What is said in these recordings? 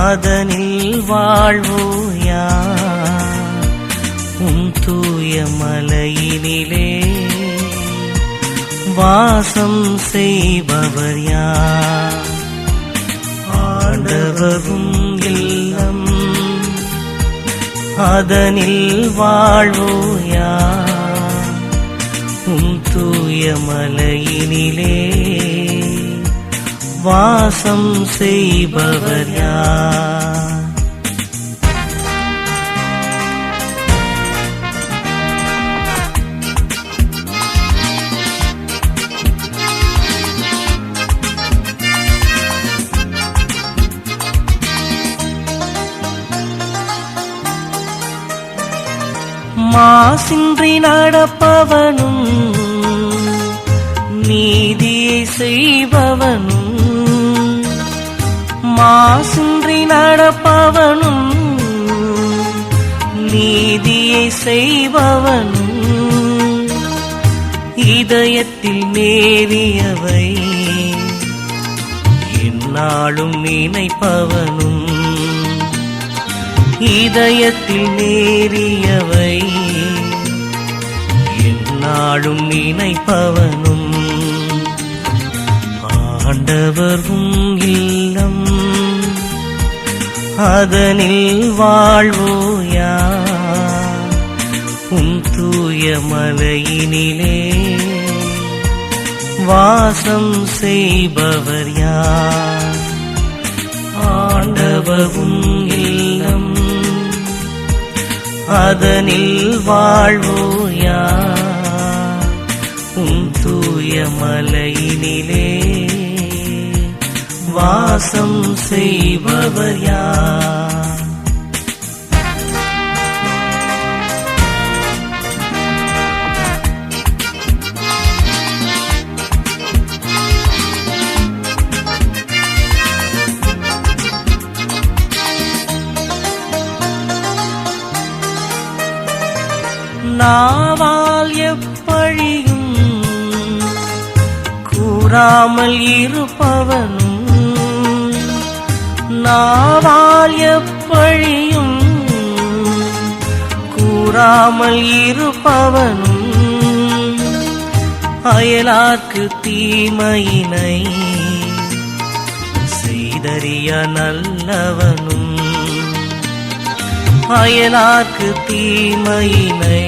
அதனில் வாழ்வோயா உன் தூய மலையினிலே வாசம் செய்பவர் யார்? ஆண்டவரும் இல்லம் அதனில் வாழ்வோயா உன் தூய மலையினிலே வாசம் செய்பவர் யார்? மாசின்றி நடப்பவனும் நீதியை செய்பவனும் மாசின்றி நடப்பவனும் நீதியை செய்பவனும் இதயத்தில் நேரியவை என்னாலும் நினைப்பவனும் இதயத்தில் நேரியவை என்னாலும் நினைப்பவனும் ஆண்டவரும் இல்லை. அதனில் வாழ்வோயா உம் தூய மலையினிலே வாசம் செய்பவர் யார்? ஆண்டவரும் இல்லம். அதனில் வாழ்வோயா உம் தூய மலையினிலே வாசம் செய்பவர் யார் நாவால் எப்பழியும் கூறாமல் இருப்பவனும் நாவால் எப்பழியும் கூறாமல் இருப்பவனும் அயலாக்கு தீமையினை செய்தறிய நல்லவனும் அயலாக்கு தீமையினை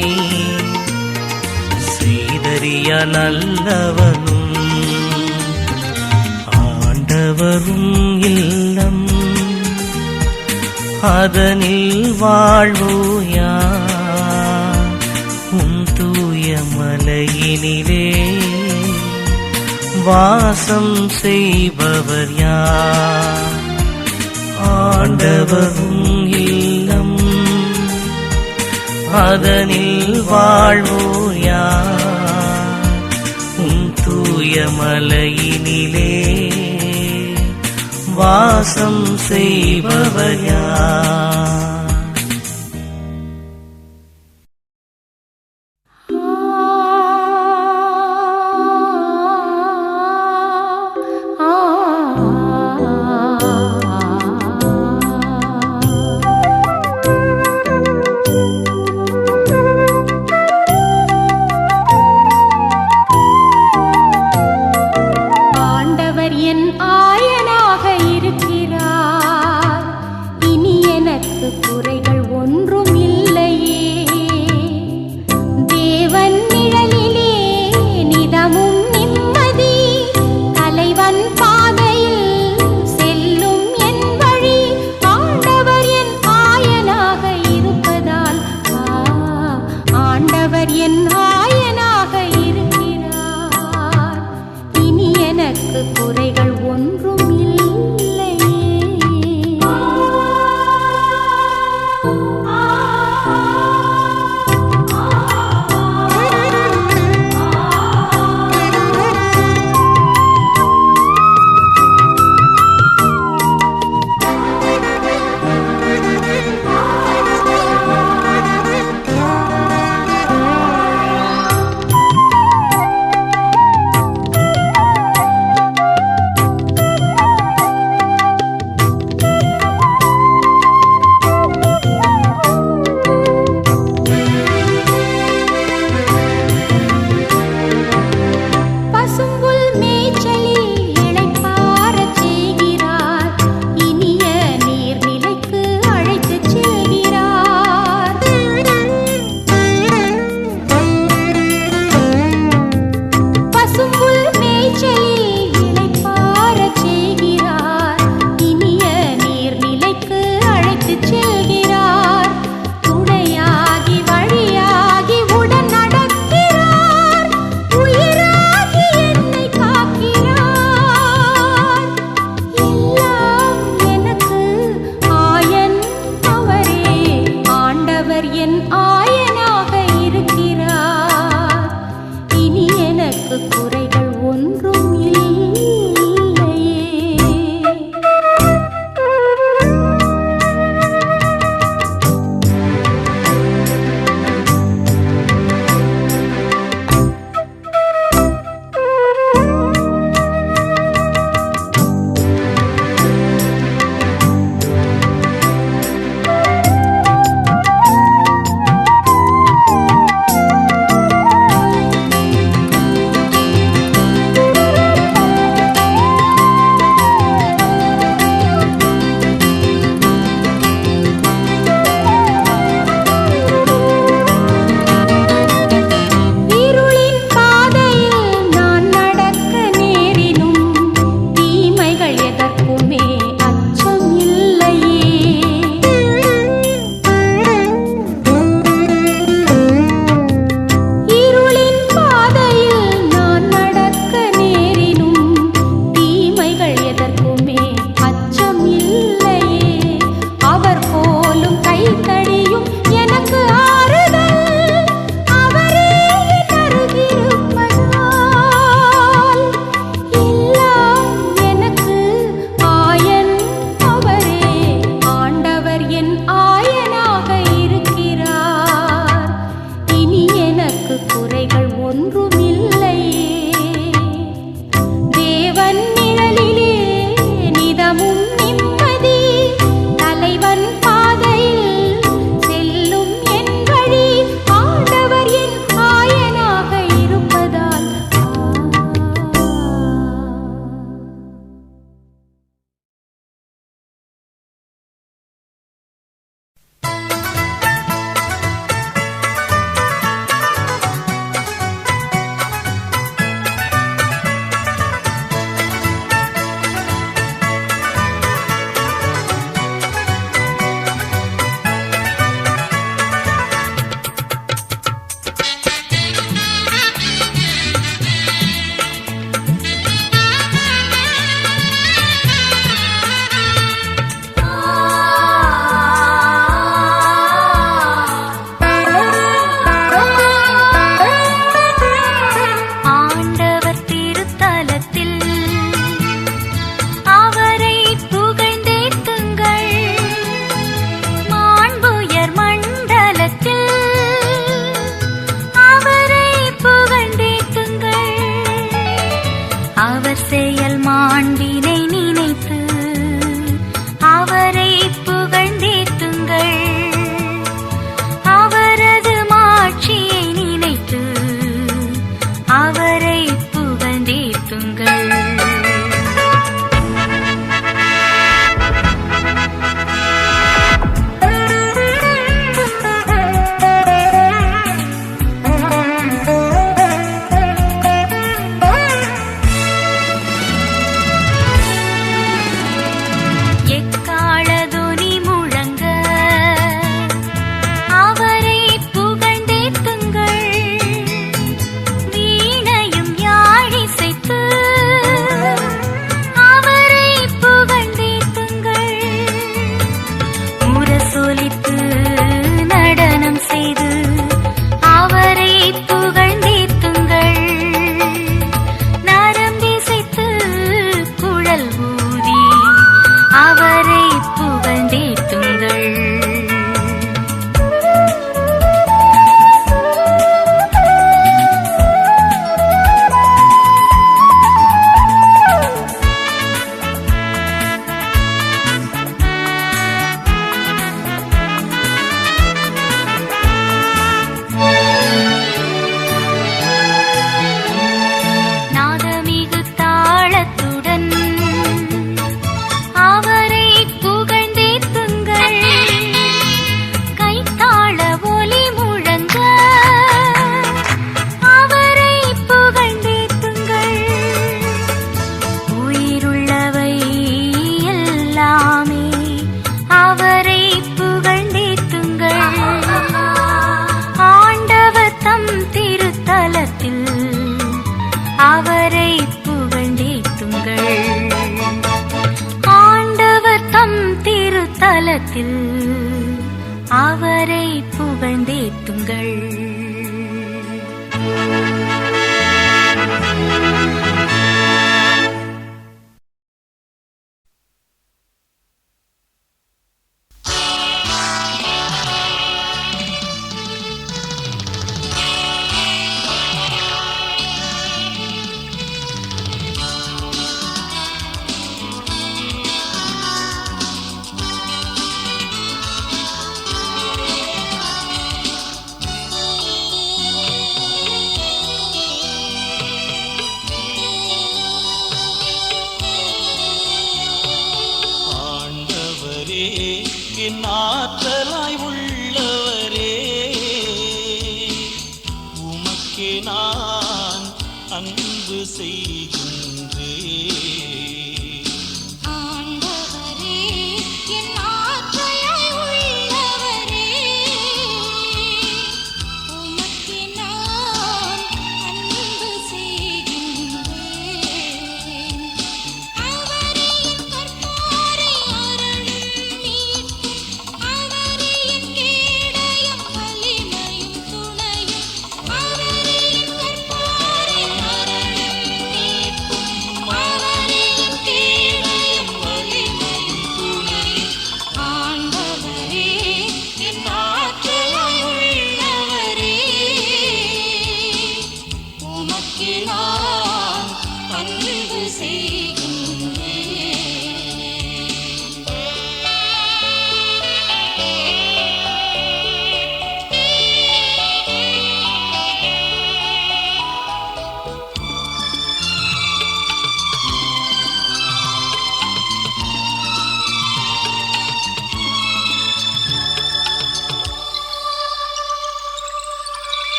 செய்தறிய நல்லவனும் ஆண்டவரும் இல்லம். அதனில் வாழ்வோயா உம் தூய மலையினிலே வாசம் செய்பவர் யார்? ஆண்டவரும் இல்லம். அதனில் வாழ்வோயா உம் தூய மலையினிலே வாசம் செய்பவர்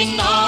in.